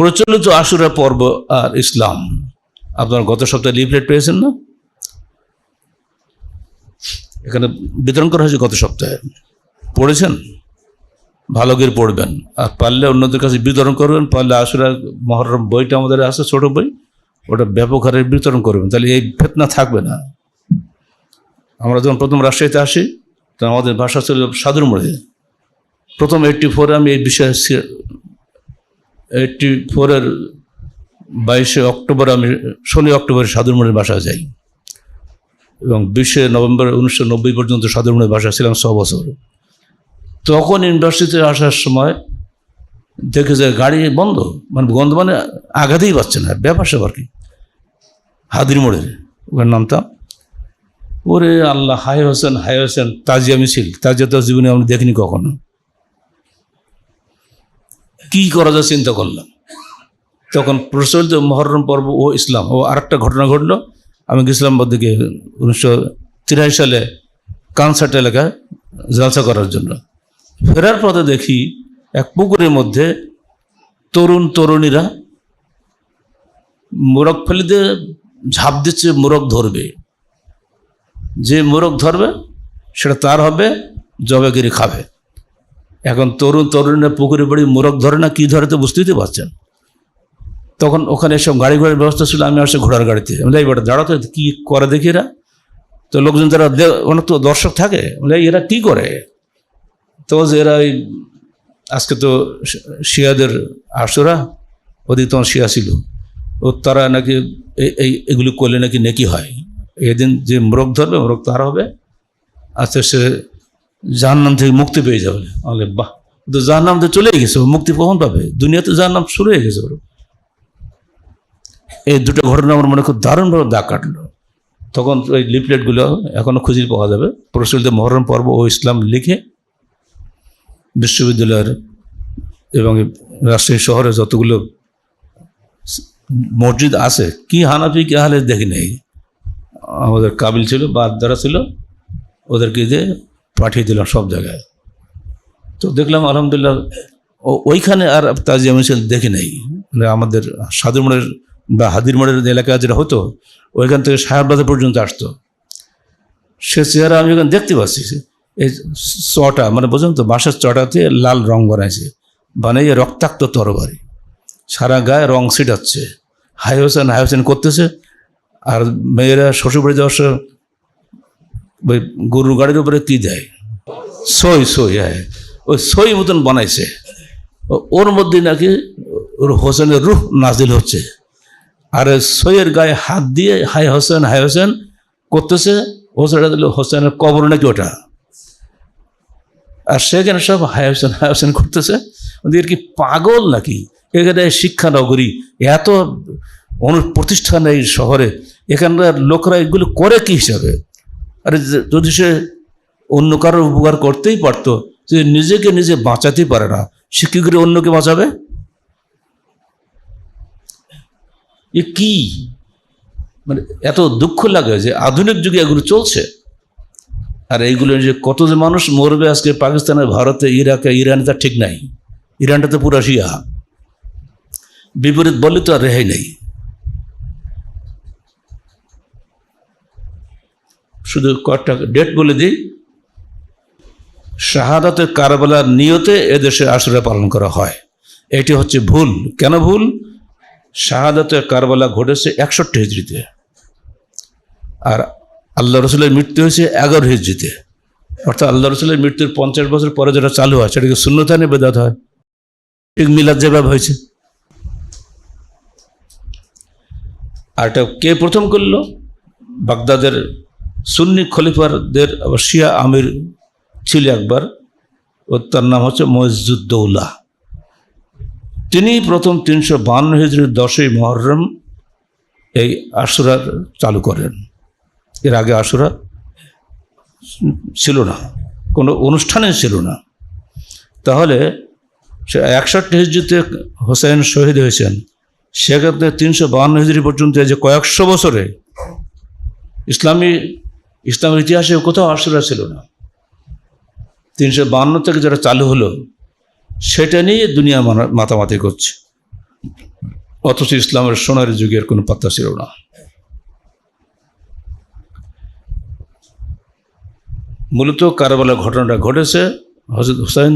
প্রচলিত আশুরা পর্ব আর ইসলাম। আপনার গত সপ্তাহে লিফলেট পেয়েছেন না? এখানে বিতরণ করা হয়েছে গত সপ্তাহে। পড়েছেন? ভালো করে পড়বেন। আর পারলে অন্যদের কাছে বিতরণ করবেন, পারলে আশুরা মহরম বইটা আমাদের আছে, ছোট বই। ওটা ব্যাপক হারে বিতরণ করবেন। তাহলে এই ফেতনা থাকবে না। আমরা যখন প্রথম রাজশাহীতে আসি, তখন আমাদের ভাষা ছিল সাধুর মোড়ে প্রথম এইটটি ফোরে আমি এই বিষয়ে এইটটি ফোরের বাইশে অক্টোবর আমি, ষোলোই অক্টোবর সাধুর মোড়ের বাসায় যাই। এবং বিশে নভেম্বর উনিশশো নব্বই পর্যন্ত সাধুর মোড়ের বাসায় ছিলাম ছ বছর। তখন ইউনিভার্সিটিতে আসার সময় দেখে যে গাড়ি বন্ধ মানে বন্ধ মানে আঘাতেই পাচ্ছে না, ব্যাপার স্যাপার কি? হাদির মোড়ের, ওখানে নামতাম। ওরে আল্লাহ হাই হোসেন হাই হোসেন, তাজিয়া মিছিল, তাজিয়া তো জীবনে আমি দেখিনি কখনো। কি করা যায় চিন্তা করলাম। তখন প্রচলিত মহরম পর্ব ও ইসলাম ও আরেকটা ঘটনা ঘটলো। আমি গেছিলাম দিকে উনিশশো তিরাশি সালে কানসার্ট এলাকায় জালসা করার জন্য। ফেরার পথে দেখি এক পুকুরের মধ্যে তরুণ তরুণীরা মোরগ ফেলিতে ঝাঁপ দিচ্ছে, মোরগ ধরবে। যে মোরগ ধরবে, সেটা তার হবে জবেগিরি খাবে। এখন তরুণ তরুণীরা পুকুরে বাড়ি মোরগ ধরে না কী ধরে তো বুঝতেই পারছেন। তখন ওখানে সব গাড়ি ঘোড়ার ব্যবস্থা ছিল, আমি আসছি ঘোড়ার গাড়িতে। আমি এবার দাঁড়াতে কী করে দেখি এরা? তো লোকজন যারা অনেক তো দর্শক থাকে এরা কী করে? তো যে এরা ওই আজকে তো শিয়াদের আশুরা ওদিক তখন শিয়া ছিল। ও তারা নাকি এই- এই এগুলো করলে নাকি নেকি হয়। এদিন যে মোরগ ধরবে, মোরগ তার হবে। আস্তে সে জাহান্নাম থেকে মুক্তি পেয়ে যাবে। বলে বাহ। তো জাহান্নাম তো চলেই গেছে মুক্তি কখন পাবে? দুনিয়াতে জাহান্নাম শুরু হয়ে গেছে এই দুটো ঘটনা আমার মনে খুব দারুণভাবে দাগ কাটলো। তখন ওই লিফলেটগুলো এখনও খুঁজে পাওয়া যাবে। প্রচলিত মহরম পর্ব ও ইসলাম লিখে বিশ্ববিদ্যালয়ের এবং রাজশাহী শহরে যতগুলো মসজিদ আছে, কি হানাফি, কি হালে দেখি নেই। আমাদের কাবিল ছিল বা দ্বারা ছিল। ওদেরকে দিয়ে পাঠিয়ে দিলাম সব জায়গায়। তো দেখলাম আলহামদুলিল্লাহ ওইখানে আর তাজিয়া মিছিল দেখি নেই। মানে আমাদের সাধুর মোড়ের বা হাদির মোড়ের এলাকা যেটা হতো, ওইখান থেকে সাহেববাজার পর্যন্ত আসতো। সে চেহারা আমি ওখানে দেখতে পাচ্ছি এই চটা মানে বুঝলেন তো, বাঁশের চটাতে লাল রং বানাইছে, বানাইয়ে রক্তাক্ত তরবারি। সারা গায়ে রং ছিটাচ্ছে। হাই হোসেন হাই হোসেন করতেছে, আর মেয়েরা শ্বশুরবাড়ি যাওয়ার ওই গরুর গাড়ির উপরে কি দেয়? সই সই হ্যাঁ। ওই সই মতন বানাইছে। ওর মধ্যে নাকি হোসেনের রুহ নাজিল হচ্ছে। আর সইয়ের গায়ে হাত দিয়ে হাই হোসেন হাই হোসেন করতেছে, হোসেনটা দিল হোসেনের কবর নাকি ওটা? আর সেখানে সব হাই হোসেন হাই হোসেন করতেছে। ওদের কি পাগল নাকি? এখানে শিক্ষা নগরী, এত অনু, প্রতিষ্ঠান এই শহরে। এখানকার লোকরা এগুলো করে কি হিসাবে? আরে যদি সে অন্য কারোর উপকার করতেই পারতো, সে নিজেকে নিজে বাঁচাতেই পারে না। সে কী করে অন্যকে বাঁচাবে? এ কি? মানে এত দুঃখ লাগে যে আধুনিক যুগে এগুলো চলছে। আর এইগুলো যে কত যে মানুষ মরবে আজকে পাকিস্তানে, ভারতে, ইরাকে, ইরানে তার ঠিক নাই। ইরানটা তো পুরা শিয়া। বিপরীত বললে তো আর রেহাই নেই। শুধু কয়েকটা ডেট বলে দিই। শাহাদাতের কারবালার নিয়তে এদেশে আশুরা পালন করা হয়। এটি হচ্ছে ভুল। কেন ভুল? শাহাদাতের কারবালা ঘটেছে একষট্টি হিজড়িতে। আর আল্লাহ রসুলের মৃত্যু হয়েছে এগারো হিজড়িতে। অর্থাৎ আল্লাহ রসুলের মৃত্যুর পঞ্চাশ বছর পরে যেটা চালু হয়, সেটাকে শূন্যতানে বেদাত হয়। ঠিক মিলাদ যেভাবে হয়েছে। আর এটা কে প্রথম করল? বাগদাদের সুন্নি খলিফারদের শিয়া আমির ছিল একবার, ও তার নাম হচ্ছে মসজুদ্দৌলা তিনি প্রথম তিনশো বান্ন হিজড়ির দশই মহরম এই আশুরা চালু করেন। এর আগে আশুরা ছিল না, কোনো অনুষ্ঠানে ছিল না। তাহলে সে একষট্টি হিজড়িতে হোসেন শহীদ হয়েছেন, সেক্ষেত্রে তিনশো বাহান্ন হিজড়ি পর্যন্ত যে কয়েকশো বছরে ইসলামী ইসলামের ইতিহাসে কোথাও আশুরা ছিল না। তিনশো বাহান্ন থেকে যেটা চালু হলো, সেটা নিয়ে দুনিয়া মাতামাতি করছে। অথচ ইসলামের সোনার যুগের কোনো পাত্তা ছিল না। মূলত কারবালার ঘটনাটা ঘটেছে হজরত হুসাইন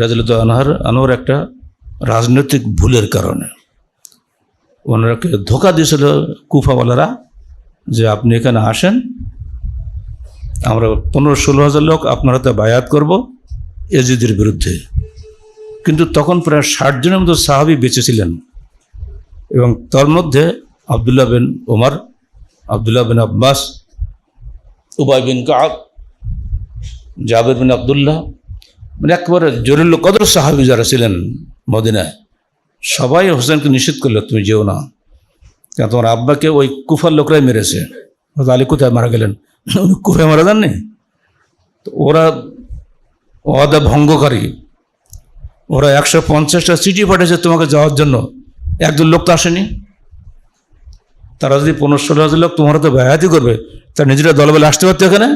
রাজলত আনহার আনোয়ার একটা রাজনৈতিক ভুলের কারণে। ওনারাকে ধোকা দিয়েছিল কুফাওয়ালারা যে আপনি এখানে আসেন, আমরা পনেরো ষোলো হাজার লোক আপনার হাতে বায়াত করব এজিদের বিরুদ্ধে। কিন্তু তখন প্রায় ষাট জনের মতো সাহাবি বেঁচে ছিলেন। এবং তার মধ্যে আবদুল্লাহ বিন ওমর আবদুল্লাহ বিন আব্বাস, উবাই বিন কাব, জাবের বিন আবদুল্লাহ মানে একবারে জরুল কদর সাহাবি যারা ছিলেন মদিনায়, সবাই হোসেনকে নিষেধ করল, তুমি যেও না। তোমার আব্বাকে ওই কুফার লোকরাই মেরেছে। আলী কোথায় মারা গেলেন? উনি কুফায় মারা যাননি? তো ওরা ওয়াদা ভঙ্গকারী ওরা একশো পঞ্চাশটা চিঠি পাঠিয়েছে তোমাকে যাওয়ার জন্য। একজন লোক তো আসেনি। তারা যদি পনেরো ষোলো হাজার লোক তোমার তো ব্যাহাতি করবে। তার নিজেরা দলবেলা আসতে পারতো এখানে?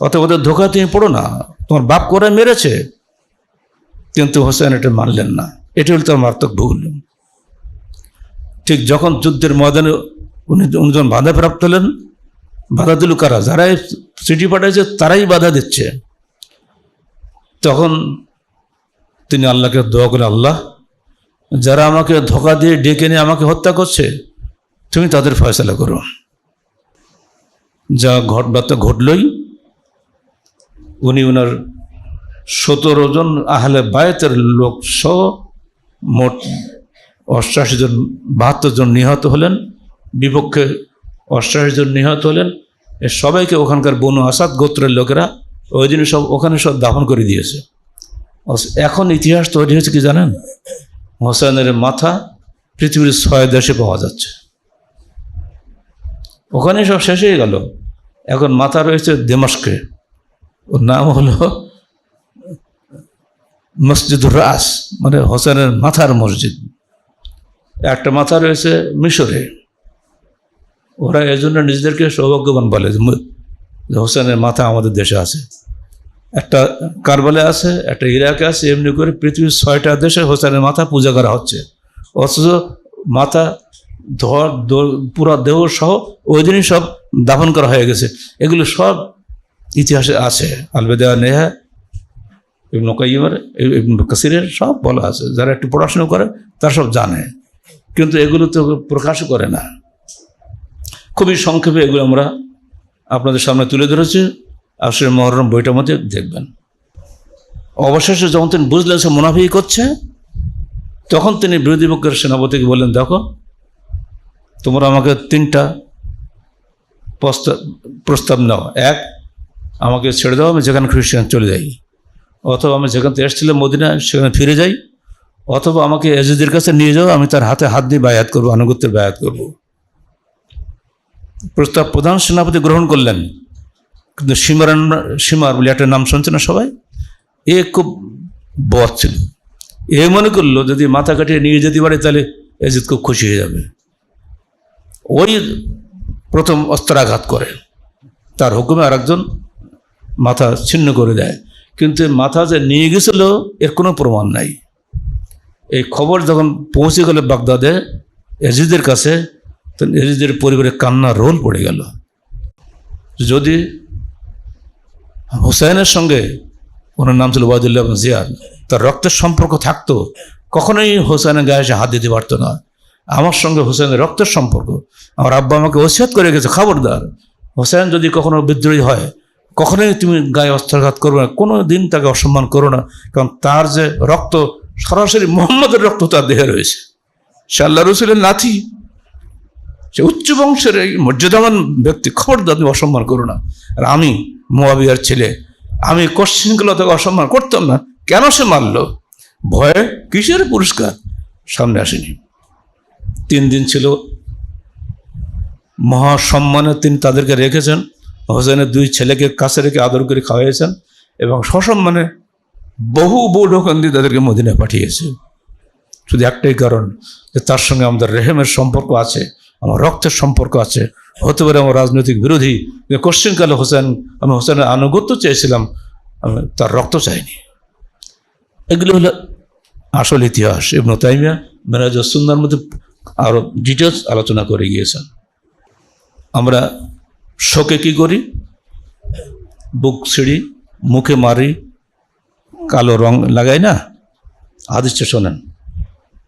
অত ওদের ধোকা তুমি পড়ো না। তোমার বাপ করে মেরেছে? কিন্তু হোসেন এটা মানলেন না। এটি হল তার মারাত্মক ভুল। ঠিক যখন যুদ্ধের ময়দানে উনি উনি যখন বাধা প্রাপ্ত হলেন বাধা দিল কারা যারাই চিঠি পাঠাইছে তারাই বাধা দিচ্ছে। তখন তিনি আল্লাহকে দোয়া করে আল্লাহ, যারা আমাকে ধোকা দিয়ে ডেকে নিয়ে আমাকে হত্যা করছে, তুমি তাদের ফয়সলা করো। যা ঘটবার তো ঘটলই, উনি ওনার সতেরো জন আহলে বায়তের লোক সহ মোট অষ্টাশি জন, বাহাত্তর জন নিহত হলেন, বিপক্ষে অষ্টাশি জন নিহত হলেন। এ সবাইকে ওখানকার বনু আসাদ গোত্রের লোকেরা ওই দিন সব, ওখানে সব দাফন করে দিয়েছে। এখন ইতিহাস তৈরি হয়েছে কি জানেন? হোসেনের মাথা পৃথিবীর ছয় দেশে পাওয়া যাচ্ছে। ওখানে সব শেষ হয়ে গেল। এখন মাথা রয়েছে দেমাস্কে। ওর নাম হলো মসজিদুর রাস মানে হোসেনের মাথার মসজিদ। একটা মাথা রয়েছে মিশরে। ওরা এজন্য নিজেদেরকে সৌভাগ্যবান বলে হোসেনের মাথা আমাদের দেশে আছে। একটা কারবালে আছে, একটা ইরাকে আছে, এমনি করে পৃথিবীর ছয়টা দেশে হোসেনের মাথা পূজা করা হচ্ছে। অথচ মাথা, ধর পুরা দেহ সহ ওই দিনই সব দাফন করা হয়ে গেছে। এগুলো সব ইতিহাসে আছে। আলবেদা, নেহা, ইবন কাইমের কাসিরের সব বলা আছে। যারা একটু পড়াশোনা করে, তারা সব জানে। কিন্তু এগুলো তো প্রকাশ করে না। খুবই সংক্ষেপে এগুলো আমরা আপনাদের সামনে তুলে ধরেছি। আসলে মহরম বইটার মধ্যে দেখবেন। অবশেষে যখন তিনি বুঝলেন সে মুনাফি করছে, তখন তিনি বিরোধী পক্ষের সেনাপতিকে বললেন, দেখো, তোমরা আমাকে তিনটা প্রস্তাব প্রস্তাব নাও। এক, আমাকে ছেড়ে দাও, আমি যেখানে খ্রিস্টান চলে যাই। অথবা আমি যেখান থেকে এসেছিলাম মদিনা সেখানে ফিরে যাই। অথবা আমাকে এজিদের কাছে নিয়ে যাও, আমি তার হাতে হাত দিয়ে বায়াত করব, আনুগত্যের বায়াত করব। প্রস্তাব প্রধান সেনাপতি গ্রহণ করলেন। কিন্তু সীমার সীমার বলে একটা নাম শুনছে না সবাই? এ খুব বদ ছিল। এ মনে করল, যদি মাথা কাটিয়ে নিয়ে যেতে পারে, তাহলে এজিদ খুব খুশি হয়ে যাবে। ওই প্রথম অস্ত্রাঘাত করে। তার হুকুমে আরেকজন মাথা ছিন্ন করে দেয়। কিন্তু মাথা যে নিয়ে গেছিল, এর কোনো প্রমাণ নাই। এই খবর যখন পৌঁছে গেল বাগদাদে এজিদের কাছে তখন এজিদের পরিবারে কান্না, রোল পড়ে গেল। যদি হুসাইনের সঙ্গে ওনার নাম ছিল ওয়াদুল্লাহ জিয়াদ, তার রক্তের সম্পর্ক থাকতো, কখনোই হোসেনের গায়ে এসে হাত দিতে পারতো না। আমার সঙ্গে হোসেনের রক্তের সম্পর্ক, আমার আব্বা আমাকে ওসিয়াত করে গেছে, খবরদার। হোসেন যদি কখনো বিদ্রোহী হয়, কখনোই তুমি গায়ে অস্ত্রাঘাত করবে না কোনো দিন তাকে অসম্মান করো না, কারণ তার যে রক্ত সরাসরি মোহাম্মদের রক্ত তার দেহে রয়েছে। সে আল্লাহ রসুলের নাথি সে উচ্চ বংশের এই মর্যাদাবান ব্যক্তি। খবরদার, তুমি অসম্মান করো না। আর আমি, মোয়াবিয়ার ছেলে, আমি কোশ্চিনগুলো তাকে অসম্মান করতাম না। কেন সে মারল? ভয়ে কিসের পুরস্কার? সামনে আসেনি। তিন দিন ছিল। মহাসম্মানে তিনি তাদেরকে রেখেছেন। হোসেনের দুই ছেলেকে কাছে রেখে আদর করে খাওয়াইয়েছেন। এবং সসম্মানে বহু বৌঢকন্দি তাদেরকে মদিনায় পাঠিয়েছে। শুধু একটাই কারণ যে তার সঙ্গে আমাদের রেহেমের সম্পর্ক আছে, আমার রক্তের সম্পর্ক আছে। হতে পারে আমার রাজনৈতিক বিরোধী। কোশ্চিনকালে হোসেন, আমি হোসেনের আনুগত্য চেয়েছিলাম, আমি তার রক্ত চাইনি। এগুলো হলো আসল ইতিহাস। ইবনু তাইমিয়া সুন্নার মধ্যে আরও ডিটেলস আলোচনা করে গিয়েছেন। আমরা শোকে কি করি? বুক ছিঁড়ি, মুখে মারি কালো রং লাগাই না? হাদিসটা শোনেন।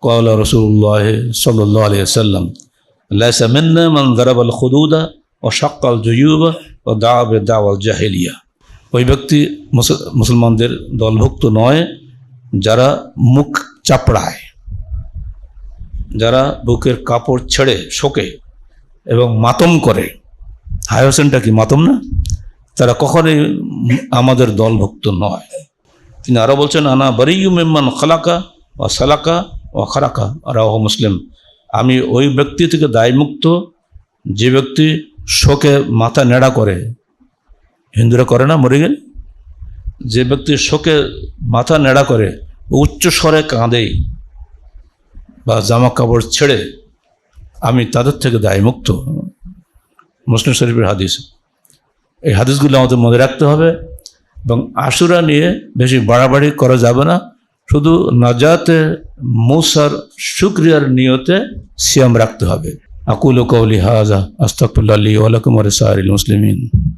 কলা রসুল্লাহ সাল্লাহ আলিয়া সাল্লাম লাইসা মিন্না মান দারাবাল খুদুদা ও সাক্কাল জুয়ুবা ও দাওয়াবে দাওয়াল জাহেলিয়া। ওই ব্যক্তি মুসল- মুসলমানদের দলভুক্ত নয়, যারা মুখ চাপড়ায়, যারা বুকের কাপড় ছেড়ে শোকে এবং মাতম করে। হাই হোসেনটা কি মাতম না? তারা কখনোই আমাদের দলভুক্ত নয়। তিনি আরও বলছেন, আনা বারিউ মেম্মান খালাকা ও সালাকা ও খারাকা। রাহ মুসলিম। আমি ওই ব্যক্তি থেকে দায়মুক্ত, যে ব্যক্তি শোকে মাথা নেড়া করে। হিন্দুরা করে না, মরে গেলে? যে ব্যক্তি শোকে মাথা নেড়া করে, উচ্চ স্বরে কাঁদে বা জামা কাপড় ছেড়ে, আমি তাদের থেকে দায়মুক্ত। মুসলিম শরীফের হাদিস। এই হাদিসগুলো আমাদের মনে রাখতে হবে। এবং আশুরা নিয়ে বেশি বাড়াবাড়ি করা যাবে না। শুধু নাজাতে, মুসার শুক্রিয়ার নিয়তে সিয়াম রাখতে হবে। আকুল কৌলি হাজা আস্তাকুল্লা আলী ওয়ালাকুম সাহারিল মুসলিমিন।